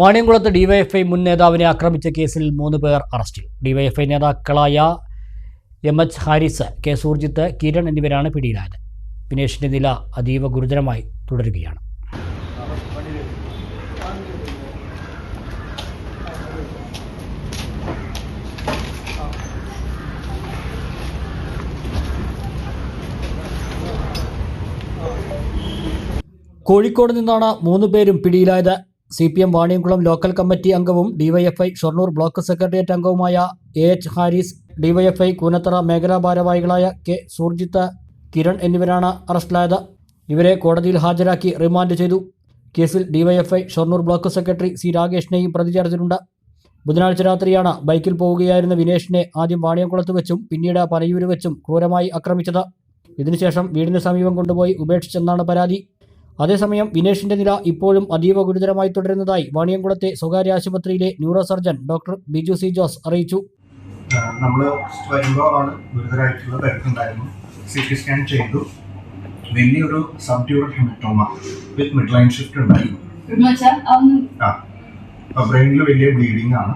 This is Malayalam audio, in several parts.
വാണിയംകുളത്ത് ഡിവൈഎഫ്ഐ മുൻ നേതാവിനെ ആക്രമിച്ച കേസിൽ മൂന്ന് പേർ അറസ്റ്റിൽ ഡിവൈഎഫ്ഐ നേതാക്കളായ M H Haris K Surjith Kiran എന്നിവരാണ് പിടിയിലായത്. വിനേഷിന്റെ നില അതീവ ഗുരുതരമായി തുടരുകയാണ്. കോഴിക്കോട് നിന്നാണ് മൂന്ന് പേരും പിടിയിലായത്. C P M Vaniyamkulam local committee അംഗവും ഡിവൈഎഫ്ഐ ഷൊർണൂർ ബ്ലോക്ക് സെക്രട്ടേറിയറ്റ് അംഗവുമായ A H Haris DYFI Koonathara മേഖലാ ഭാരവാഹികളായ കെ സൂർജിത്ത് കിരൺ എന്നിവരാണ് അറസ്റ്റിലായത്. ഇവരെ കോടതിയിൽ ഹാജരാക്കി റിമാൻഡ് ചെയ്തു. കേസിൽ DYFI Shoranur block secretary C രാകേഷിനെയും പ്രതി ചേർത്തിട്ടുണ്ട് ബുധനാഴ്ച രാത്രിയാണ് ബൈക്കിൽ പോവുകയായിരുന്ന വിനേഷിനെ ആദ്യം വാണിയംകുളത്ത് വെച്ചും പിന്നീട് പനയൂര് വെച്ചും ക്രൂരമായി ആക്രമിച്ചത്. ഇതിനുശേഷം വീടിന് സമീപം കൊണ്ടുപോയി ഉപേക്ഷിച്ചെന്നാണ് പരാതി. അതേസമയം വിനേഷിന്റെ നില ഇപ്പോഴും അതീവ ഗുരുതരമായി തുടരുന്നതായി വാണിയംകുളത്തെ സ്വകാര്യ ആശുപത്രിയിലെ neuro surgeon doctor Biju C Jose അറിയിച്ചു. നമ്മൾ വരുമ്പോൾ ആണ് ഗുരുതരമായിട്ടുള്ള തിരക്കുണ്ടായിരുന്നു. സി ടി സ്കാൻ ചെയ്തു. വലിയൊരു subdural haematoma with mid line shift ഉണ്ടായിരുന്നു ആ ബ്രെയിനിൽ വലിയ ബ്ലീഡിംഗ് ആണ്.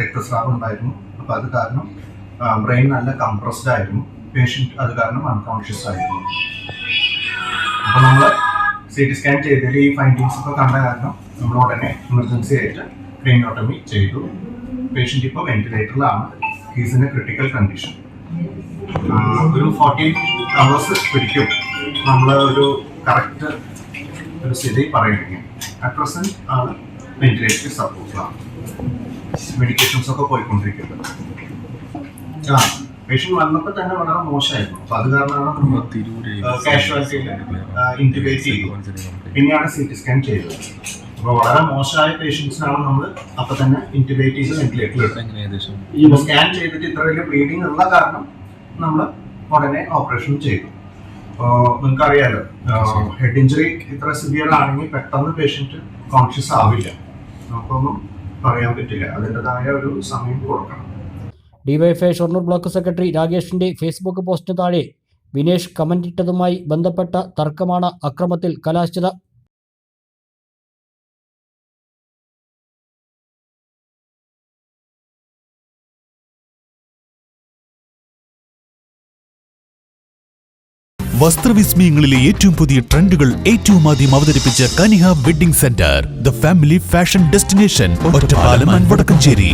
രക്തസ്രാവം ഉണ്ടായിരുന്നു. അപ്പോൾ അത് കാരണം ബ്രെയിൻ നല്ല കംപ്രസ്ഡ് ആയിരുന്നു. പേഷ്യന്റ് അത് കാരണം അൺകോൺഷ്യസ് ആയിരുന്നു. അപ്പോൾ നമ്മൾ സി ടി സ്കാൻ ചെയ്തതിൽ ഈ ഫൈൻഡിങ്സ് ഒക്കെ കണ്ട കാരണം നമ്മൾ ഉടനെ എമർജൻസി ആയിട്ട് ക്രീനോട്ടമി ചെയ്തു. പേഷ്യന്റ് ഇപ്പോൾ വെന്റിലേറ്ററിലാണ് he's in a critical condition ഒരു ഫോർട്ടി അവേഴ്സ് പിടിക്കും. നമ്മൾ ഒരു കറക്റ്റ് ഒരു സ്ഥിതി പറയുകയും. അറ്റ് പ്രസന്റ് ആണ് വെന്റിലേറ്ററി സപ്പോർട്ടിലാണ് മെഡിക്കേഷൻസ് ഒക്കെ പോയിക്കൊണ്ടിരിക്കുന്നത്. ആ പേഷ്യന്റ് വന്നപ്പോൾ തന്നെ വളരെ മോശമായിരുന്നു. അപ്പൊ അത് കാരണമാണ് കാഷ്വാലിറ്റിയിൽ ഇന്റിഗ്രേറ്റ് ചെയ്തു. പിന്നെയാണ് സി ടി സ്കാൻ ചെയ്തത്. അപ്പോൾ വളരെ മോശമായ പേഷ്യൻസിനാണ് നമ്മൾ അപ്പൊ തന്നെ ഇന്റിഗ്രേറ്റ് ചെയ്ത് വെന്റിലേറ്ററിൽ ഈ സ്കാൻ ചെയ്തിട്ട് ഇത്ര വലിയ ബ്ലീഡിങ് ഉള്ള കാരണം നമ്മൾ ഉടനെ ഓപ്പറേഷൻ ചെയ്തു. നിങ്ങൾക്കറിയാലോ ഹെഡ് ഇഞ്ചുറി ഇത്ര സിവിയർ ആണെങ്കിൽ പെട്ടെന്ന് പേഷ്യന്റ് കോൺഷ്യസ് ആവില്ല. നമുക്കൊന്നും പറയാൻ പറ്റില്ല. അതിന്റെതായ ഒരു സമയം കൊടുക്കണം. ഡിവൈഎഫ്ഐ ഷൊർണൂർ ബ്ലോക്ക് സെക്രട്ടറി രാകേഷിന്റെ ഫേസ്ബുക്ക് പോസ്റ്റിന് താഴെ വിനേഷ് കമന്റിട്ടതുമായി ബന്ധപ്പെട്ട തർക്കമാണ് അക്രമത്തിൽ കലാശിച്ചത്. വസ്ത്രവിസ്മയങ്ങളിലെ ഏറ്റവും പുതിയ ട്രെൻഡുകൾ ഏറ്റവും ആദ്യം അവതരിപ്പിച്ച Kaniha wedding centre the family fashion destination Ottapalam Vadakkanchery.